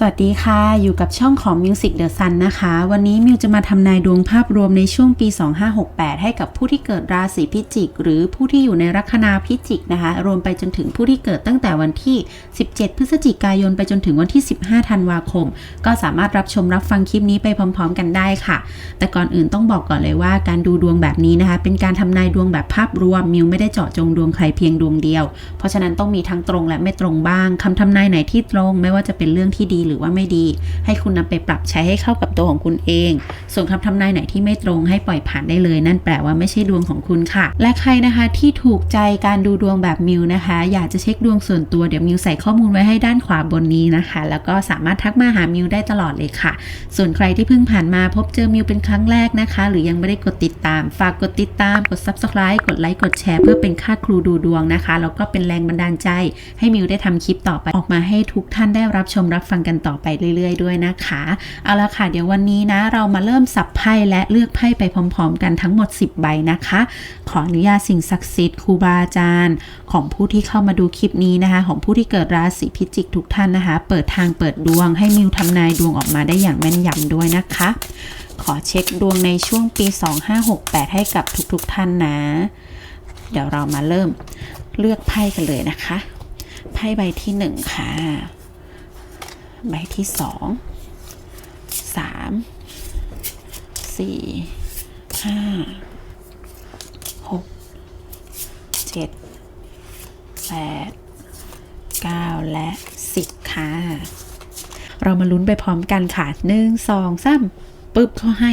สวัสดีค่ะ อยู่กับช่องของ Music The Sun นะคะ วันนี้มิวจะมาทำนายดวงภาพรวมในช่วงปี 2568 ให้กับผู้ที่เกิดราศีพิจิก หรือผู้ที่อยู่ในลัคนาพิจิกนะคะ รวมไปจนถึงผู้ที่เกิดตั้งแต่วันที่ 17 พฤศจิกายนไปจนถึงวันที่ 15 ธันวาคม ก็สามารถรับชมรับฟังคลิปนี้ไปพร้อม ๆ กันได้ค่ะ แต่ก่อนอื่นต้องบอกก่อนเลยว่าการดูดวงแบบนี้นะคะ เป็นการทำนายดวงแบบภาพรวมมิวไม่ได้เจาะจงดวงใครเพียงดวงเดียว เพราะฉะนั้นต้องมีทั้งตรงและไม่ตรงบ้างคำทำนายไหนที่ตรง ไม่ว่าจะเป็นเรื่องที่ดีหรือว่าไม่ดี ให้คุณนำไปปรับใช้ให้เข้ากับตัวของคุณเอง ส่วนคำทำนายไหนที่ไม่ตรงให้ปล่อยผ่านได้เลย นั่นแปลว่าไม่ใช่ดวงของคุณค่ะ และใครนะคะที่ถูกใจการดูดวงแบบมิวนะคะ อยากจะเช็คดวงส่วนตัวเดี๋ยวมิวใส่ข้อมูลไว้ให้ด้านขวาบนนี้นะคะ แล้วก็สามารถทักมาหามิวได้ตลอดเลยค่ะ ส่วนใครที่เพิ่งผ่านมาพบเจอมิวเป็นครั้งแรกนะคะ หรือยังไม่ได้กดติดตาม ฝากกดติดตามกด subscribe กดไลค์กดแชร์เพื่อเป็นค่าครูดูดวงนะคะแล้วก็เป็นแรงบันดาลใจ ให้มิวได้ทำคลิปต่อไปออกมาให้ทุกท่านได้รับชมรับฟังกันต่อไปเรื่อย ๆ ด้วยนะคะ เอาละค่ะ เดี๋ยววันนี้นะเรามาเริ่มสับไพ่และเลือกไพ่ไปพร้อม ๆ กันทั้งหมด 10 ใบนะคะ ขออนุญาตสิ่งศักดิ์สิทธิ์ครูบาอาจารย์ ของผู้ที่เข้ามาดูคลิปนี้นะคะ ของผู้ที่เกิดราศีพิจิกทุกท่านนะคะ เปิดทางเปิดดวงให้มิวทำนายดวงออกมาได้อย่างแม่นยำด้วยนะคะ ขอเช็คดวงในช่วงปี 2568 ให้กับทุกๆท่านนะ เดี๋ยวเรามาเริ่มเลือกไพ่กันเลยนะคะ ไพ่ใบที่หนึ่งค่ะ ใบที่สองสามสี่ห้าหกเจ็ดแปดเก้าและสิบค่ะ เรามาลุ้นไปพร้อมกันค่ะหนึ่งสองสามปึ๊บเขาให้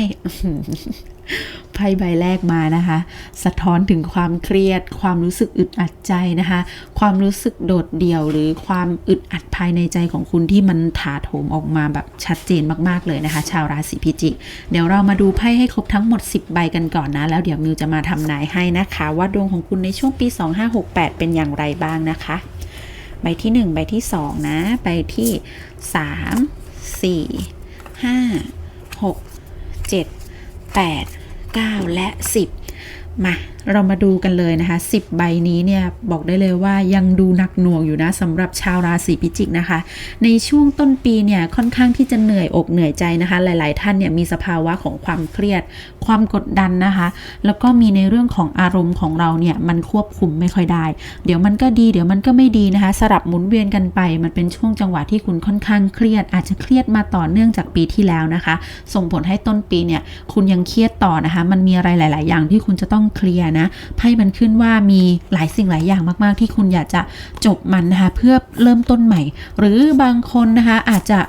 ไพ่ใบแรกมานะคะ สะท้อนถึงความเครียด ความรู้สึกอึดอัดใจนะคะ ความรู้สึกโดดเดี่ยว หรือความอึดอัดภายในใจของคุณที่มันถาโถมออกมาแบบชัดเจนมากๆเลยนะคะ ชาวราศีพิจิก เดี๋ยวเรามาดูไพ่ให้ครบทั้งหมด 10 ใบกันก่อนนะ แล้วเดี๋ยวมิวจะมาทำนายให้นะคะ ว่าดวงของคุณในช่วงปี 2568 เป็นอย่างไรบ้างนะคะ ใบที่ 1 ใบที่ 2 นะ ใบที่ 3 4 5 6 7 8 9 และ 10 มา เรามาดูกันเลยนะคะ 10 ใบนี้เนี่ยบอกได้เลยว่ายังดูหนักหน่วงอยู่นะสำหรับชาวราศีพิจิกนะคะ ในช่วงต้นปีเนี่ยค่อนข้างที่จะเหนื่อยอกเหนื่อยใจนะคะ หลาย ๆ ท่านเนี่ยมีสภาวะของความเครียด ความกดดันนะคะ แล้วก็มีในเรื่องของอารมณ์ของเราเนี่ยมันควบคุมไม่ค่อยได้ เดี๋ยวมันก็ดีเดี๋ยวมันก็ไม่ดีนะคะ สลับหมุนเวียนกันไป มันเป็นช่วงจังหวะที่คุณค่อนข้างเครียด อาจจะเครียดมาต่อเนื่องจากปีที่แล้วนะคะ ส่งผลให้ต้นปีเนี่ยคุณยังเครียดต่อนะคะ มันมีอะไรหลาย ๆ อย่างที่คุณจะต้องเคลียร์นะไพ่มันขึ้นว่ามีหลายสิ่งหลายอย่างมาก ๆ ที่คุณอยากจะจบมันนะคะเพื่อเริ่มต้นใหม่ หรือบางคนนะคะอาจจะ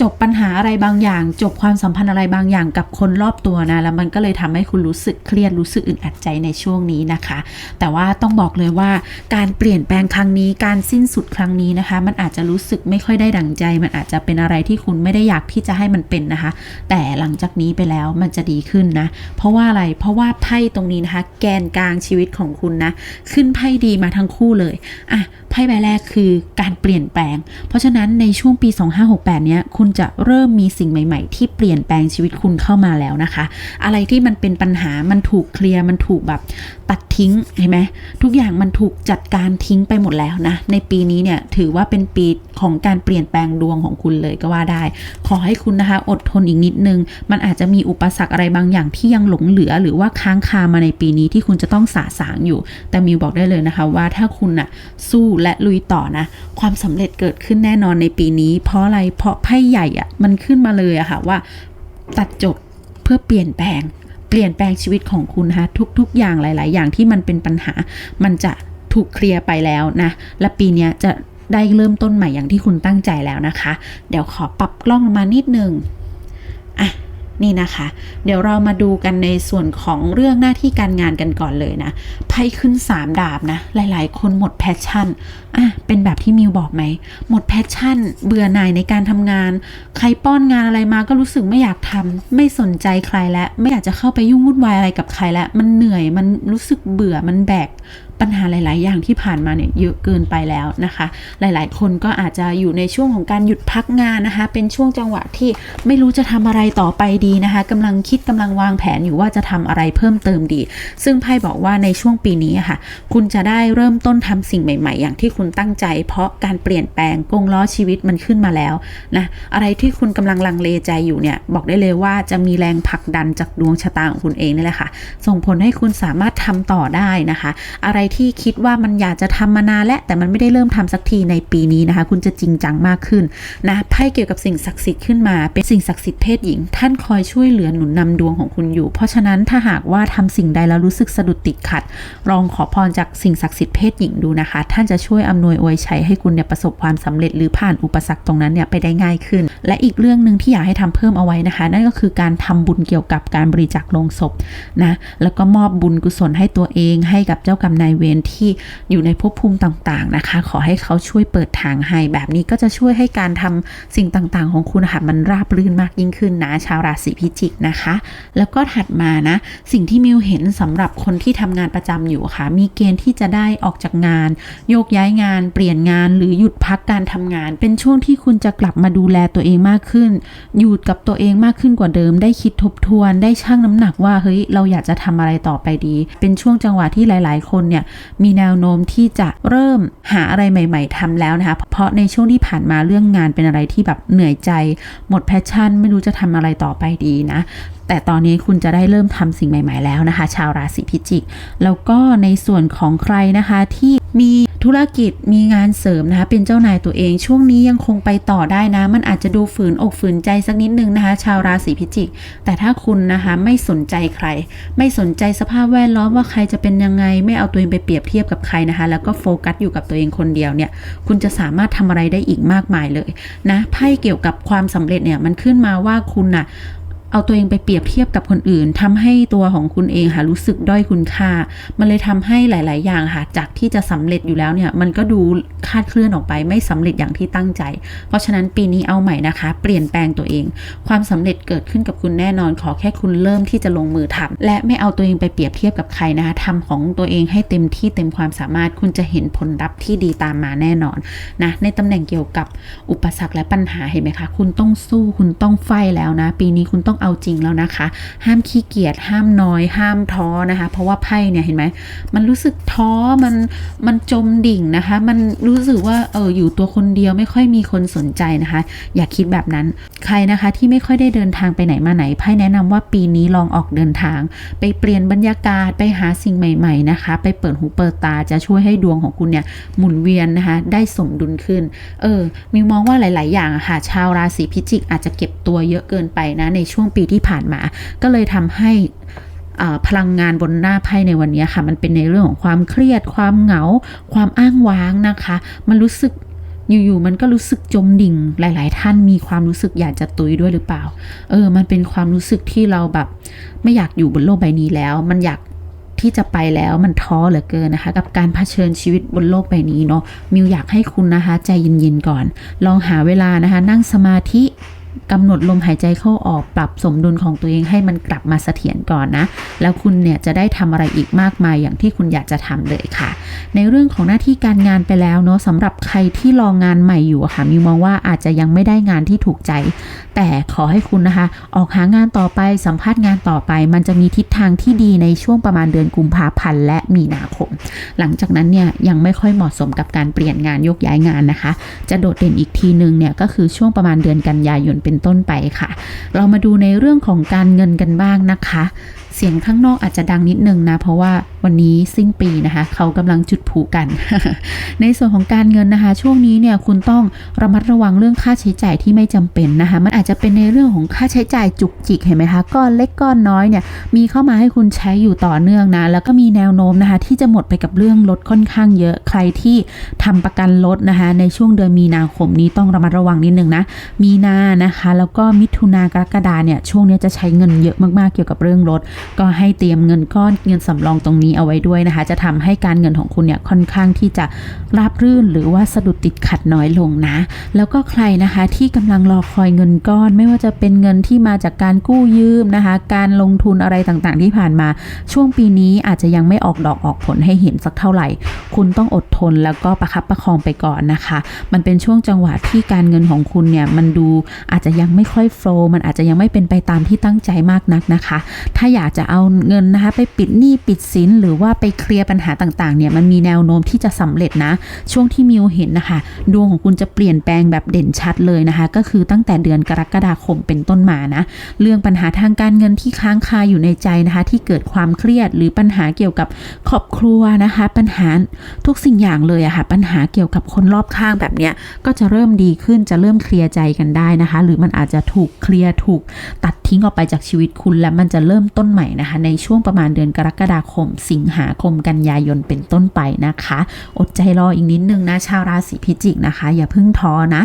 จบปัญหาอะไรบางอย่าง จบความสัมพันธ์อะไรบางอย่างกับคนรอบตัวนะแล้วมันก็เลยทำให้คุณรู้สึกเครียดรู้สึกอึดอัดใจในช่วงนี้นะคะ แต่ว่าต้องบอกเลยว่าการเปลี่ยนแปลงครั้งนี้การสิ้นสุดครั้งนี้นะคะ มันอาจจะรู้สึกไม่ค่อยได้ดั่งใจ มันอาจจะเป็นอะไรที่คุณไม่ได้อยากที่จะให้มันเป็นนะคะ แต่หลังจากนี้ไปแล้วมันจะดีขึ้นนะ เพราะว่าอะไรเพราะว่าไพ่ตรงนี้นะคะ แกนกลางชีวิตของคุณนะขึ้นไพ่ดีมาทั้งคู่เลยอะไพ่ใบแรกคือการเปลี่ยนแปลง เพราะฉะนั้นในช่วงปี 2568 เนี้ยคุณจะเริ่มมีสิ่งใหม่ๆ ที่เปลี่ยนแปลงชีวิตคุณเข้ามาแล้วนะคะ อะไรที่มันเป็นปัญหามันถูกเคลียร์มันถูกแบบตัดทิ้งเห็นไหมทุกอย่างมันถูกจัดการทิ้งไปหมดแล้วนะ ในปีนี้เนี่ยถือว่าเป็นปีของการเปลี่ยนแปลงดวงของคุณเลยก็ว่าได้ ขอให้คุณนะคะอดทนอีกนิดนึง มันอาจจะมีอุปสรรคอะไรบางอย่างที่ยังหลงเหลือ หรือว่าค้างคามาในปีนี้ที่คุณจะต้องสาสางอยู่ แต่มิวบอกได้เลยนะคะว่าถ้าคุณน่ะสู้และลุยต่อนะ ความสำเร็จเกิดขึ้นแน่นอนในปีนี้ เพราะอะไรเพราะไพ่ใหญ่อะมันขึ้นมาเลยอะค่ะว่า ตัดจบเพื่อเปลี่ยนแปลง เปลี่ยนแปลงชีวิตของคุณนะคะทุก ๆ อย่างหลาย ๆ อย่างที่มันเป็นปัญหา มันจะถูกเคลียร์ไปแล้วนะ และปีนี้จะได้เริ่มต้นใหม่อย่างที่คุณตั้งใจแล้วนะคะ เดี๋ยวขอปรับกล้องลงมานิดนึงอะนี่นะคะ เดี๋ยวเรามาดูกันในส่วนของเรื่องหน้าที่การงานกันก่อนเลยนะไพ่ขึ้น 3 ดาบนะ หลายๆ คนหมดแพชชั่นอะเป็นแบบที่มิวบอกไหม หมดแพชชั่น เบื่อหน่ายในการทำงาน ใครป้อนงานอะไรมาก็รู้สึกไม่อยากทำไม่สนใจใครและ ไม่อยากจะเข้าไปยุ่งวุ่นวายอะไรกับใครและมันเหนื่อยมันรู้สึกเบื่อมันแบกปัญหาหลาย ๆ อย่างที่ผ่านมาเนี่ยเยอะเกินไปแล้วนะคะ หลาย ๆ คนก็อาจจะอยู่ในช่วงของการหยุดพักงานนะคะ เป็นช่วงจังหวะที่ไม่รู้จะทำอะไรต่อไปดีนะคะกำลังคิดกำลังวางแผนอยู่ว่าจะทำอะไรเพิ่มเติมดี ซึ่งไพ่บอกว่าในช่วงปีนี้ค่ะ คุณจะได้เริ่มต้นทำสิ่งใหม่ ๆ อย่างที่คุณตั้งใจ เพราะการเปลี่ยนแปลงกงล้อชีวิตมันขึ้นมาแล้วนะอะไรที่คุณกำลังลังเลใจอยู่เนี่ยบอกได้เลยว่าจะมีแรงผลักดันจากดวงชะตาของคุณเองนี่แหละค่ะ ส่งผลให้คุณสามารถทำต่อได้นะคะ อะไรที่คิดว่ามันอยากจะทำมานานและแต่มันไม่ได้เริ่มทำสักทีในปีนี้นะคะ คุณจะจริงจังมากขึ้นนะไพ่เกี่ยวกับสิ่งศักดิ์สิทธิ์ขึ้นมา เป็นสิ่งศักดิ์สิทธิ์เพศหญิง ท่านคอยช่วยเหลือหนุนนำดวงของคุณอยู่ เพราะฉะนั้นถ้าหากว่าทำสิ่งใดแล้วรู้สึกสะดุดติดขัดลองขอพรจากสิ่งศักดิ์สิทธิ์เพศหญิงดูนะคะ ท่านจะช่วยอำนวยอวยชัยให้คุณเนี่ยประสบความสำเร็จหรือผ่านอุปสรรคตรงนั้นเนี่ยไปได้ง่ายขึ้น และอีกเรื่องหนึ่งที่อยากให้ทำเพิ่มเอาไว้นะคะ นั่นก็คือการทำบุญเกี่ยวกับการบริจาคโลงศพนะแล้วก็มอบบุญกุศลให้ตัวเอง ให้กับเจ้ากรรมนายเวรที่อยู่ในภพภูมิต่างๆนะคะ ขอให้เขาช่วยเปิดทางให้แบบนี้ก็จะช่วยให้การทำสิ่งต่างๆ ของคุณค่ะมันราบรื่นมากยิ่งขึ้นนะชาวราศีพิจิกนะคะ แล้วก็ถัดมานะ สิ่งที่มิวเห็นสำหรับคนที่ทำงานประจำอยู่ค่ะ มีเกณฑ์ที่จะได้ออกจากงาน โยกย้ายงานเปลี่ยนงานหรือหยุดพักการทำงาน เป็นช่วงที่คุณจะกลับมาดูแลตัวเองมากขึ้น อยู่กับตัวเองมากขึ้นกว่าเดิม ได้คิดทบทวน ได้ชั่งน้ำหนักว่าเฮ้ยเราอยากจะทำอะไรต่อไปดี เป็นช่วงจังหวะที่หลาย ๆ คนเนี่ยมีแนวโน้มที่จะเริ่มหาอะไรใหม่ ๆทำแล้วนะคะเพราะในช่วงที่ผ่านมาเรื่องงานเป็นอะไรที่แบบเหนื่อยใจ หมดแพชชั่น ไม่รู้จะทำอะไรต่อไปดีนะแต่ตอนนี้คุณจะได้เริ่มทำสิ่งใหม่ ๆ แล้วนะคะ ชาวราศีพิจิก แล้วก็ในส่วนของใครนะคะที่มี ธุรกิจมีงานเสริมนะคะ เป็นเจ้านายตัวเองช่วงนี้ยังคงไปต่อได้นะ มันอาจจะดูฝืนอกฝืนใจสักนิดนึงนะคะ ชาวราศีพิจิก แต่ถ้าคุณนะคะไม่สนใจใคร ไม่สนใจสภาพแวดล้อมว่าใครจะเป็นยังไง ไม่เอาตัวเองไปเปรียบเทียบกับใครนะคะ แล้วก็โฟกัสอยู่กับตัวเองคนเดียวเนี่ย คุณจะสามารถทำอะไรได้อีกมากมายเลยนะไพ่เกี่ยวกับความสำเร็จเนี่ยมันขึ้นมาว่าคุณน่ะ เอาตัวเองไปเปรียบเทียบกับคนอื่นทำให้ตัวของคุณเองค่ะรู้สึกด้อยคุณค่า มันเลยทำให้หลาย ๆ อย่างค่ะจากที่จะสำเร็จอยู่แล้วเนี่ย มันก็ดูคาดเคลื่อนออกไปไม่สำเร็จอย่างที่ตั้งใจ เพราะฉะนั้นปีนี้เอาใหม่นะคะ เปลี่ยนแปลงตัวเอง ความสำเร็จเกิดขึ้นกับคุณแน่นอนขอแค่คุณเริ่มที่จะลงมือทำและไม่เอาตัวเองไปเปรียบเทียบกับใครนะคะทำของตัวเองให้เต็มที่เต็มความสามารถคุณจะเห็นผลลัพธ์ที่ดีตามมาแน่นอนนะในตำแหน่งเกี่ยวกับอุปสรรคและปัญหาเห็นไหมคะ คุณต้องสู้คุณต้องไฟแล้วนะ ปีนี้คุณต้องเอาจริงแล้วนะคะ ห้ามขี้เกียจห้ามน้อย ห้ามท้อนะคะ เพราะว่าไพ่เนี่ยเห็นไหมมันรู้สึกท้อมันมันจมดิ่งนะคะ มันรู้สึกว่าเอออยู่ตัวคนเดียวไม่ค่อยมีคนสนใจนะคะ อย่าคิดแบบนั้นใครนะคะที่ไม่ค่อยได้เดินทางไปไหนมาไหนไพ่แนะนำว่าปีนี้ลองออกเดินทาง ไปเปลี่ยนบรรยากาศไปหาสิ่งใหม่ ๆนะคะ ไปเปิดหูเปิดตาจะช่วยให้ดวงของคุณเนี่ยหมุนเวียนนะคะ ได้สมดุลขึ้น เออมิวมองว่าหลาย ๆ อย่างค่ะชาวราศีพิจิกอาจจะเก็บตัวเยอะเกินไปนะในช่วงปีที่ผ่านมา ก็เลยทำให้พลังงานบนหน้าไพ่ในวันนี้ค่ะ มันเป็นในเรื่องของความเครียด ความเหงา ความอ้างว้างนะคะ มันรู้สึกอยู่ๆมันก็รู้สึกจมดิ่งหลาย ๆ ท่านมีความรู้สึกอยากจะตุยด้วยหรือเปล่า เออ มันเป็นความรู้สึกที่เราแบบ ไม่อยากอยู่บนโลกใบนี้แล้ว มันอยากที่จะไปแล้วมันท้อเหลือเกินนะคะ กับการเผชิญชีวิตบนโลกใบนี้เนาะมิวอยากให้คุณนะคะ ใจเย็นๆก่อน ลองหาเวลานะคะ นั่งสมาธิ กำหนดลมหายใจเข้าออกปรับสมดุลของตัวเองให้มันกลับมาเสถียรก่อนนะ แล้วคุณเนี่ยจะได้ทำอะไรอีกมากมายอย่างที่คุณอยากจะทำเลยค่ะ ในเรื่องของหน้าที่การงานไปแล้วเนาะสำหรับใครที่รองงานใหม่อยู่ค่ะมิวมองว่าอาจจะยังไม่ได้งานที่ถูกใจ แต่ขอให้คุณนะคะ ออกหางานต่อไปสัมภาษณ์งานต่อไป มันจะมีทิศทางที่ดีในช่วงประมาณเดือนกุมภาพันธ์และมีนาคม หลังจากนั้นเนี่ยยังไม่ค่อยเหมาะสมกับการเปลี่ยนงานยกย้ายงานนะคะ จะโดดเด่นอีกทีหนึ่งเนี่ยก็คือช่วงประมาณเดือนกันยายนเป็นต้นไปค่ะ เรามาดูในเรื่องของการเงินกันบ้างนะคะ เสียงข้างนอกอาจจะดังนิดนึงนะ เพราะว่าวันนี้สิ้นปีนะคะ เขากำลังจุดพลุกัน ในส่วนของการเงินนะคะ ช่วงนี้เนี่ยคุณต้องระมัดระวังเรื่องค่าใช้จ่ายที่ไม่จำเป็นนะคะ มันอาจจะเป็นในเรื่องของค่าใช้จ่ายจุกจิกเห็นไหมคะก้อนเล็กก้อนน้อยเนี่ยมีเข้ามาให้คุณใช้อยู่ต่อเนื่องนะ แล้วก็มีแนวโน้มนะคะ ที่จะหมดไปกับเรื่องรถค่อนข้างเยอะใครที่ทำประกันรถนะคะ ในช่วงเดือนมีนาคมนี้ต้องระมัดระวังนิดนึงนะ มีนานะคะ แล้วก็มิถุนากรกฎาเนี่ยช่วงนี้จะใช้เงินเยอะมากๆเกี่ยวกับเรื่องรถก็ให้เตรียมเงินก้อนเงินสำรองตรงนี้เอาไว้ด้วยนะคะ จะทำให้การเงินของคุณเนี่ยค่อนข้างที่จะราบรื่นหรือว่าสะดุดติดขัดน้อยลงนะ แล้วก็ใครนะคะที่กำลังรอคอยเงินก้อน ไม่ว่าจะเป็นเงินที่มาจากการกู้ยืมนะคะ การลงทุนอะไรต่างๆ ที่ผ่านมา ช่วงปีนี้อาจจะยังไม่ออกดอกออกผลให้เห็นสักเท่าไหร่ คุณต้องอดทนแล้วก็ประคับประคองไปก่อนนะคะ มันเป็นช่วงจังหวะที่การเงินของคุณเนี่ยมันดูอาจจะยังไม่ค่อยโฟล์มันอาจจะยังไม่เป็นไปตามที่ตั้งใจมากนักนะคะ ถ้าอยากจะเอาเงินนะคะไปปิดหนี้ปิดสินหรือว่าไปเคลียร์ปัญหาต่างๆเนี่ยมันมีแนวโน้มที่จะสำเร็จนะ ช่วงที่มิวเห็นนะคะ ดวงของคุณจะเปลี่ยนแปลงแบบเด่นชัดเลยนะคะ ก็คือตั้งแต่เดือนกรกฎาคมเป็นต้นมานะ เรื่องปัญหาทางการเงินที่ค้างคาอยู่ในใจนะคะ ที่เกิดความเครียดหรือปัญหาเกี่ยวกับครอบครัวนะคะ ปัญหาทุกสิ่งอย่างเลยอะค่ะปัญหาเกี่ยวกับคนรอบข้างแบบเนี้ยก็จะเริ่มดีขึ้นจะเริ่มเคลียร์ใจกันได้นะคะ หรือมันอาจจะถูกเคลียร์ถูกตัดทิ้งออกไปจากชีวิตคุณแล้วมันจะเริ่มต้นหม่นะคะ ในช่วงประมาณเดือนกรกฎาคม สิงหาคมกันยายนเป็นต้นไปนะคะ อดใจรออีกนิดนึงนะชาวราศีพิจิกนะคะ อย่าเพิ่งท้อนะ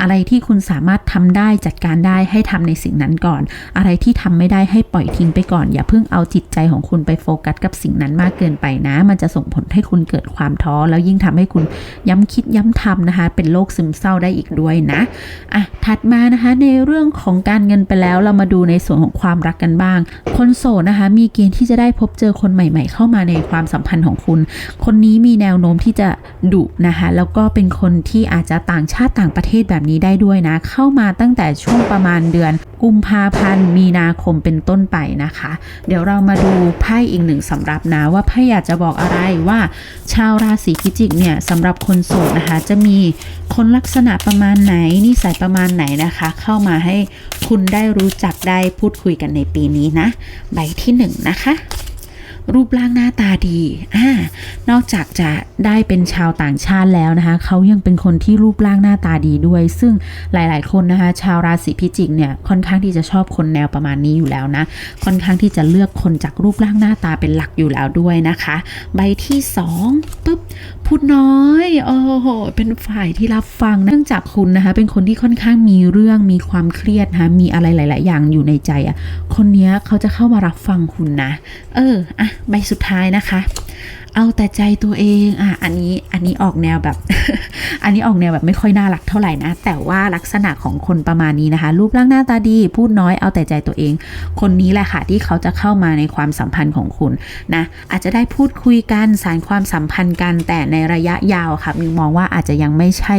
อะไรที่คุณสามารถทำได้จัดการได้ให้ทำในสิ่งนั้นก่อน อะไรที่ทำไม่ได้ให้ปล่อยทิ้งไปก่อน อย่าเพิ่งเอาจิตใจของคุณไปโฟกัสกับสิ่งนั้นมากเกินไปนะ มันจะส่งผลให้คุณเกิดความท้อ แล้วยิ่งทำให้คุณย้ำคิดย้ำทำนะคะ เป็นโรคซึมเศร้าได้อีกด้วยนะอะถัดมานะคะในเรื่องของการเงินไปแล้วเรามาดูในส่วนของความรักกันบ้าง คนโสดนะคะ มีเกณฑ์ที่จะได้พบเจอคนใหม่ ๆ เข้ามาในความสัมพันธ์ของคุณ คนนี้มีแนวโน้มที่จะดุนะคะแล้วก็เป็นคนที่อาจจะต่างชาติต่างประเทศแบบนี้ได้ด้วยนะ เข้ามาตั้งแต่ช่วงประมาณเดือน กุมภาพันธ์มีนาคมเป็นต้นไปนะคะ เดี๋ยวเรามาดูไพ่อีกหนึ่งสำหรับนะ ว่าไพ่อยากจะบอกอะไรว่า ชาวราศีพิจิกเนี่ยสำหรับคนโสดนะคะ จะมีคนลักษณะประมาณไหนนิสัยประมาณไหนนะคะ เข้ามาให้คุณได้รู้จักได้พูดคุยกันในปีนี้นะ ใบที่หนึ่งนะคะ รูปร่างหน้าตาดีอ่านอกจากจะได้เป็นชาวต่างชาติแล้วนะคะเขายังเป็นคนที่รูปร่างหน้าตาดีด้วย ซึ่งหลาย ๆ คนนะคะ ชาวราศีพิจิกเนี่ยค่อนข้างที่จะชอบคนแนวประมาณนี้อยู่แล้วนะ ค่อนข้างที่จะเลือกคนจากรูปร่างหน้าตาเป็นหลักอยู่แล้วด้วยนะคะ ใบที่สองปุ๊บพูดน้อยโอ้โหเป็นฝ่ายที่รับฟังนะเนื่องจากคุณนะคะ เป็นคนที่ค่อนข้างมีเรื่องมีความเครียดนะคะมีอะไรหลาย ๆ อย่างอยู่ในใจอะ่ะคนนี้เขาจะเข้ามารับฟังคุณนะ เอออะใบสุดท้ายนะคะ เอาแต่ใจตัวเองอะอันนี้อันนี้ออกแนวแบบ อันนี้ออกแนวแบบไม่ค่อยน่ารักเท่าไหร่นะ แต่ว่าลักษณะของคนประมาณนี้นะคะ รูปร่างหน้าตาดี พูดน้อยเอาแต่ใจตัวเอง คนนี้แหละค่ะที่เขาจะเข้ามาในความสัมพันธ์ของคุณนะอาจจะได้พูดคุยกันสารความสัมพันธ์กันแต่ในระยะยาวค่ะมิวมองว่าอาจจะยังไม่ใช่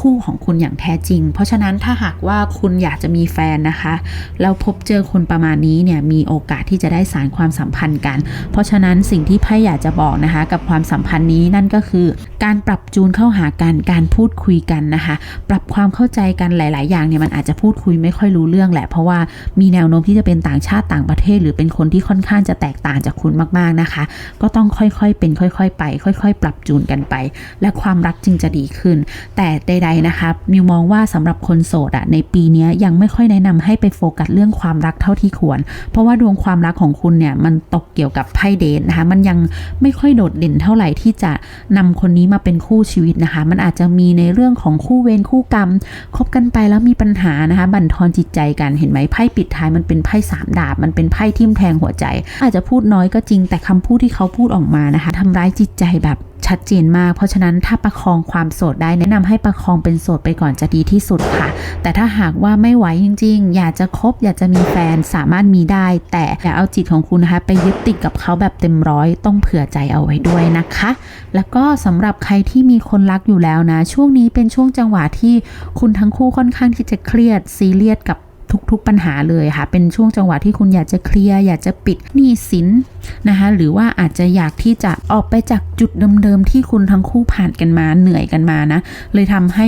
คู่ของคุณอย่างแท้จริง เพราะฉะนั้นถ้าหากว่าคุณอยากจะมีแฟนนะคะแล้วพบเจอคนประมาณนี้เนี่ยมีโอกาสที่จะได้สารความสัมพันธ์กัน เพราะฉะนั้นสิ่งที่ไพ่อยากจะบอกนะคะกับความสัมพันธ์นี้นั่นก็คือ การปรับจูนเข้าหากันการพูดคุยกันนะคะ ปรับความเข้าใจกันหลาย ๆ อย่างเนี่ยมันอาจจะพูดคุยไม่ค่อยรู้เรื่องแหละ เพราะว่ามีแนวโน้มที่จะเป็นต่างชาติต่างประเทศ หรือเป็นคนที่ค่อนข้างจะแตกต่างจากคุณมาก ๆ นะคะ ก็ต้องค่อยๆเป็นค่อย ๆ ไป ค่อย ๆ ปรับจูนกันไป และความรักจึงจะดีขึ้น แต่ใด ๆ นะคะมิวมองว่าสำหรับคนโสดอะในปีนี้ยังไม่ค่อยแนะนำให้ไปโฟกัสเรื่องความรักเท่าที่ควร เพราะว่าดวงความรักของคุณเนี่ยมันตกเกี่ยวกับไพ่เดทนะคะมันยังไม่ค่อยโดดเด่นเท่าไหร่ที่จะนำคนนี้มาเป็นคู่ชีวิตนะคะ มันอาจจะมีในเรื่องของคู่เวรคู่กรรมคบกันไปแล้วมีปัญหานะคะ บั่นทอนจิตใจกันเห็นไหมไพ่ปิดท้ายมันเป็นไพ่สามดาบ มันเป็นไพ่ทิ่มแทงหัวใจ อาจจะพูดน้อยก็จริงแต่คำพูดที่เขาพูดออกมานะคะทำร้ายจิตใจแบบ ชัดเจนมาก เพราะฉะนั้นถ้าประคองความโสดได้แนะนำให้ประคองเป็นโสดไปก่อนจะดีที่สุดค่ะ แต่ถ้าหากว่าไม่ไหวจริง ๆ อยากจะคบอยากจะมีแฟนสามารถมีได้ แต่อย่าเอาจิตของคุณนะคะไปยึดติดกับเขาแบบเต็มร้อยต้องเผื่อใจเอาไว้ด้วยนะคะ แล้วก็สำหรับใครที่มีคนรักอยู่แล้วนะ ช่วงนี้เป็นช่วงจังหวะที่คุณทั้งคู่ค่อนข้างที่จะเครียดซีเรียสกับ ทุก ๆปัญหาเลยค่ะ เป็นช่วงจังหวะที่คุณอยากจะเคลียร์อยากจะปิดหนี้สินนะคะ หรือว่าอาจจะอยากที่จะออกไปจากจุดเดิมๆที่คุณทั้งคู่ผ่านกันมาเหนื่อยกันมานะ เลยทำให้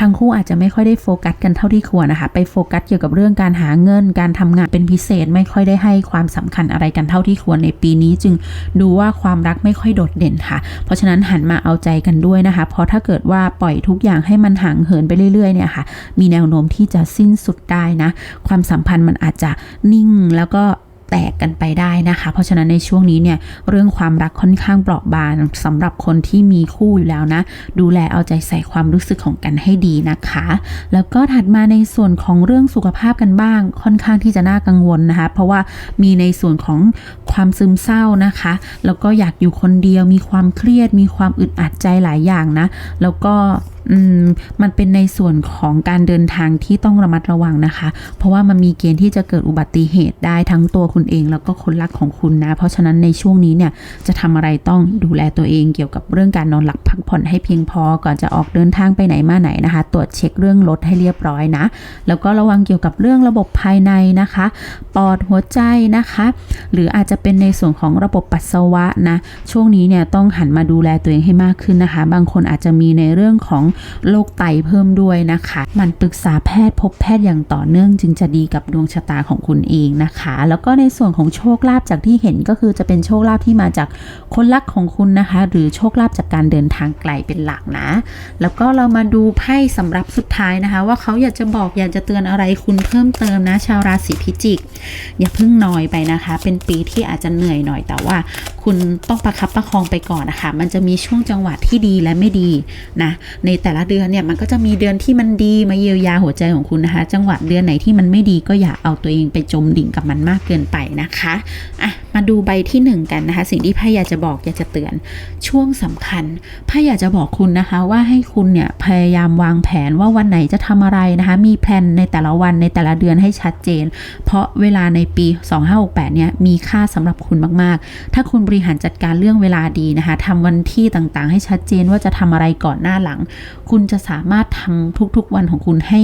ทั้งคู่อาจจะไม่ค่อยได้โฟกัสกันเท่าที่ควรนะคะ ไปโฟกัสเกี่ยวกับเรื่องการหาเงิน การทำงานเป็นพิเศษไม่ค่อยได้ให้ความสำคัญอะไรกันเท่าที่ควรในปีนี้ จึงดูว่าความรักไม่ค่อยโดดเด่นค่ะ เพราะฉะนั้นหันมาเอาใจกันด้วยนะคะ เพราะถ้าเกิดว่าปล่อยทุกอย่างให้มันห่างเหินไปเรื่อยๆเนี่ยค่ะ มีแนวโน้มที่จะสิ้นสุดได้นะ ความสัมพันธ์มันอาจจะนิ่งแล้วก็ แตกกันไปได้นะคะ เพราะฉะนั้นในช่วงนี้เนี่ยเรื่องความรักค่อนข้างเปราะบางสำหรับคนที่มีคู่อยู่แล้วนะ ดูแลเอาใจใส่ความรู้สึกของกันให้ดีนะคะ แล้วก็ถัดมาในส่วนของเรื่องสุขภาพกันบ้าง ค่อนข้างที่จะน่ากังวลนะคะ เพราะว่ามีในส่วนของความซึมเศร้านะคะ แล้วก็อยากอยู่คนเดียวมีความเครียด มีความอึดอัดใจหลายอย่างนะ แล้วก็ อืมมันเป็นในส่วนของการเดินทางที่ต้องระมัดระวังนะคะ เพราะว่ามันมีเกณฑ์ที่จะเกิดอุบัติเหตุได้ทั้งตัวคุณเอง แล้วก็คนรักของคุณนะ เพราะฉะนั้นในช่วงนี้เนี่ยจะทำอะไรต้องดูแลตัวเองเกี่ยวกับเรื่องการนอนหลับพักผ่อนให้เพียงพอก่อนจะออกเดินทางไปไหนมาไหนนะคะ ตรวจเช็คเรื่องรถให้เรียบร้อยนะ แล้วก็ระวังเกี่ยวกับเรื่องระบบภายในนะคะ ปอดหัวใจนะคะ หรืออาจจะเป็นในส่วนของระบบปัสสาวะนะ ช่วงนี้เนี่ยต้องหันมาดูแลตัวเองให้มากขึ้นนะคะ บางคนอาจจะมีในเรื่องของโรคไตเพิ่มด้วยนะคะ มันปรึกษาแพทย์พบแพทย์อย่างต่อเนื่องจึงจะดีกับดวงชะตาของคุณเองนะคะ แล้วก็ในส่วนของโชคลาภจากที่เห็นก็คือจะเป็นโชคลาภที่มาจากคนรักของคุณนะคะ หรือโชคลาภจากการเดินทางไกลเป็นหลักนะ แล้วก็เรามาดูไพ่สำหรับสุดท้ายนะคะ ว่าเขาอยากจะบอกอยากจะเตือนอะไรคุณเพิ่มเติมนะ ชาวราศีพิจิก อย่าเพิ่งนอยไปนะคะ เป็นปีที่อาจจะเหนื่อยหน่อยแต่ว่า คุณต้องประคับประคองไปก่อนนะคะ มันจะมีช่วงจังหวะที่ดีและไม่ดีนะในแต่ละเดือนเนี่ยมันก็จะมีเดือนที่มันดีมาเยียวยาหัวใจของคุณนะคะ จังหวะเดือนไหนที่มันไม่ดีก็อย่าเอาตัวเองไปจมดิ่งกับมันมากเกินไปนะคะอะ มาดูใบที่หนึ่งกันนะคะ สิ่งที่ไพ่อยากจะบอกอยากจะเตือนช่วงสำคัญไพ่อยากจะบอกคุณนะคะว่าให้คุณเนี่ยพยายามวางแผนว่าวันไหนจะทำอะไรนะคะ มีแผนในแต่ละวันในแต่ละเดือนให้ชัดเจน เพราะเวลาในปี 2568เนี่ยมีค่าสำหรับคุณมากๆ ถ้าคุณบริหารจัดการเรื่องเวลาดีนะคะทำวันที่ต่างๆ ให้ชัดเจนว่าจะทำอะไรก่อนหน้าหลัง คุณจะสามารถทำทุกๆวันของคุณให้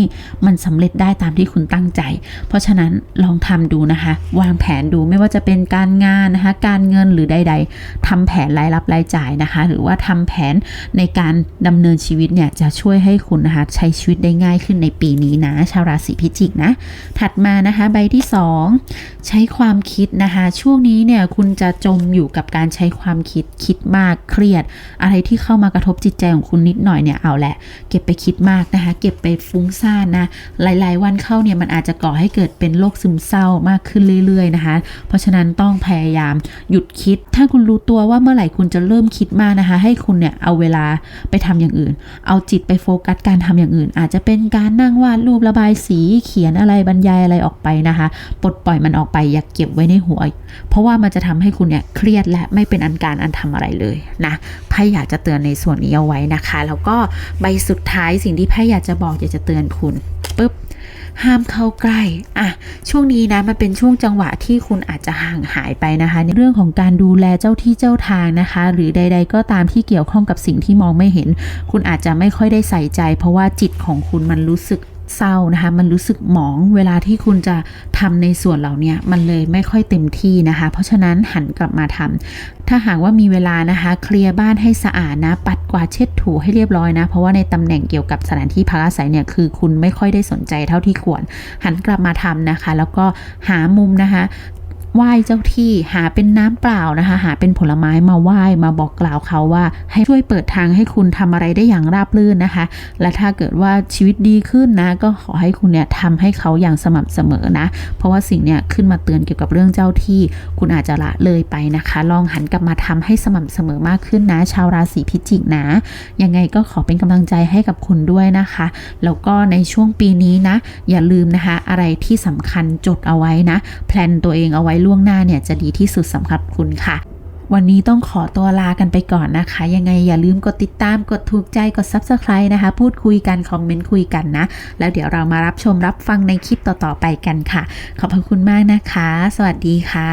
มันสำเร็จได้ตามที่คุณตั้งใจ เพราะฉะนั้นลองทำดูนะคะ วางแผนดูไม่ว่าจะเป็นการงานนะคะการเงินหรือใด ๆทำแผนรายรับรายจ่ายนะคะ หรือว่าทำแผนในการดำเนินชีวิตเนี่ยจะช่วยให้คุณนะคะใช้ชีวิตได้ง่ายขึ้นในปีนี้นะ ชาวราศีพิจิกนะ ถัดมานะคะใบที่ 2 ใช้ความคิดนะคะ ช่วงนี้เนี่ยคุณจะจมอยู่กับการใช้ความคิดคิดมากเครียด อะไรที่เข้ามากระทบจิตใจของคุณนิดหน่อยเนี่ยเอาแหละ เก็บไปคิดมากนะคะ เก็บไปฟุ้งซ่านนะหลาย ๆ วันเข้าเนี่ยมันอาจจะก่อให้เกิดเป็นโรคซึมเศร้ามากขึ้นเรื่อย ๆ นะคะ เพราะฉะนั้นต้องพยายามหยุดคิด ถ้าคุณรู้ตัวว่าเมื่อไหร่คุณจะเริ่มคิดมากนะคะ ให้คุณเนี่ยเอาเวลาไปทำอย่างอื่น เอาจิตไปโฟกัสการทำอย่างอื่น อาจจะเป็นการนั่งวาดรูประบายสีเขียนอะไรบรรยายอะไรออกไปนะคะ ปลดปล่อยมันออกไปอย่าเก็บไว้ในหัว เพราะว่ามันจะทำให้คุณเนี่ยเครียดและไม่เป็นอันการอันทำอะไรเลยนะไพ่อยากจะเตือนในส่วนนี้เอาไว้นะคะ แล้วก็ใบสุดท้ายสิ่งที่ไพ่อยากจะบอกอยากจะเตือนคุณปุ๊บ ห้ามเข้าใกล้อะช่วงนี้นะมันเป็นช่วงจังหวะที่คุณอาจจะห่างหายไปนะคะ ในเรื่องของการดูแลเจ้าที่เจ้าทางนะคะ หรือใด ๆ ก็ตามที่เกี่ยวข้องกับสิ่งที่มองไม่เห็น คุณอาจจะไม่ค่อยได้ใส่ใจ เพราะว่าจิตของคุณมันรู้สึก เศร้านะคะมันรู้สึกหมองเวลาที่คุณจะทำในส่วนเหล่านี้มันเลยไม่ค่อยเต็มที่นะคะ เพราะฉะนั้นหันกลับมาทำถ้าหากว่ามีเวลานะคะ เคลียร์บ้านให้สะอาดนะ ปัดกวาดเช็ดถูให้เรียบร้อยนะ เพราะว่าในตำแหน่งเกี่ยวกับสถานที่พักอาศัยเนี่ยคือคุณไม่ค่อยได้สนใจเท่าที่ควร หันกลับมาทำนะคะ แล้วก็หามุมนะคะ ไหว้เจ้าที่หาเป็นน้ำเปล่านะคะ หาเป็นผลไม้มาไหว้มาบอกกล่าวเขาว่า ให้ช่วยเปิดทางให้คุณทำอะไรได้อย่างราบรื่นนะคะ และถ้าเกิดว่าชีวิตดีขึ้นนะ ก็ขอให้คุณเนี่ยทำให้เขาอย่างสม่ำเสมอนะ เพราะว่าสิ่งเนี่ยขึ้นมาเตือนเกี่ยวกับเรื่องเจ้าที่ คุณอาจจะละเลยไปนะคะ ลองหันกลับมาทำให้สม่ำเสมอมากขึ้นนะ ชาวราศีพิจิกนะยังไงก็ขอเป็นกำลังใจให้กับคุณด้วยนะคะ แล้วก็ในช่วงปีนี้นะ อย่าลืมนะคะ อะไรที่สำคัญจดเอาไว้นะแพลนตัวเองเอาไว้ล่วงหน้าเนี่ยจะดีที่สุดสำหรับคุณค่ะ วันนี้ต้องขอตัวลากันไปก่อนนะคะ ยังไงอย่าลืมกดติดตามกดถูกใจกด Subscribe นะคะ พูดคุยกัน คอมเมนต์คุยกันนะ แล้วเดี๋ยวเรามารับชมรับฟังในคลิปต่อๆไปกันค่ะ ขอบพระคุณมากนะคะ สวัสดีค่ะ